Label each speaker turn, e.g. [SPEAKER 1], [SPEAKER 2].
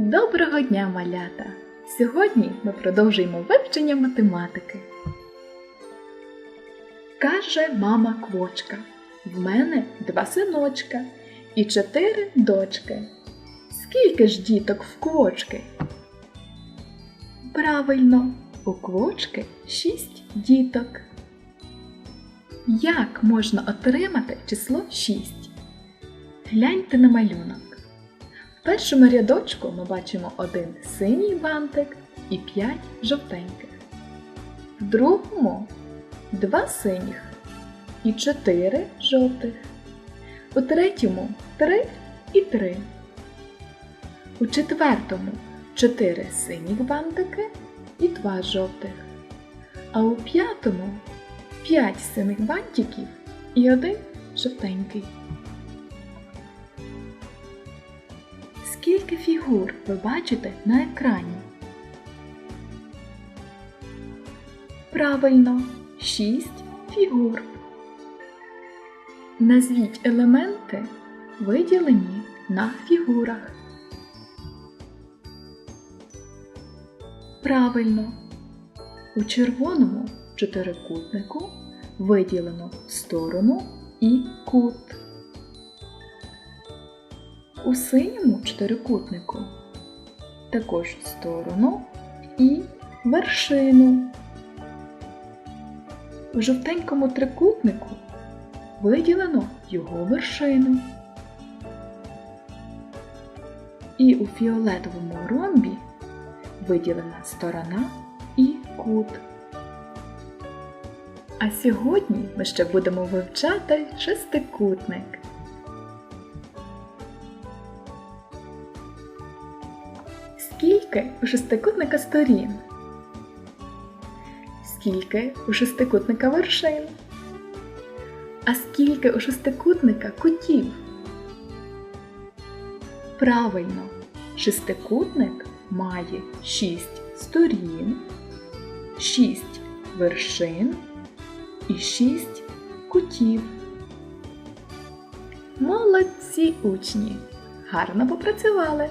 [SPEAKER 1] Доброго дня, малята! Сьогодні ми продовжуємо вивчення математики. Каже мама квочка. В мене два синочка і чотири дочки. Скільки ж діток в квочки? Правильно, у квочки шість діток. Як можна отримати число 6? Гляньте на малюнок. Першому рядочку ми бачимо один синій бантик і п'ять жовтеньких. В другому два синіх і чотири жовтих. У третьому три і три. У четвертому чотири синіх бантики і два жовтих. А у п'ятому п'ять синих бантиків і один жовтенький. Скільки фігур ви бачите на екрані? Правильно, шість фігур. Назвіть елементи, виділені на фігурах. Правильно. У червоному чотирикутнику виділено сторону і кут. У синьому чотирикутнику також сторону і вершину. У жовтенькому трикутнику виділено його вершину. І у фіолетовому ромбі виділена сторона і кут. А сьогодні ми ще будемо вивчати шестикутник. Скільки у шестикутника сторін? Скільки у шестикутника вершин? А скільки у шестикутника кутів? Правильно, шестикутник має шість сторін, шість вершин і шість кутів. Молодці учні! Гарно попрацювали!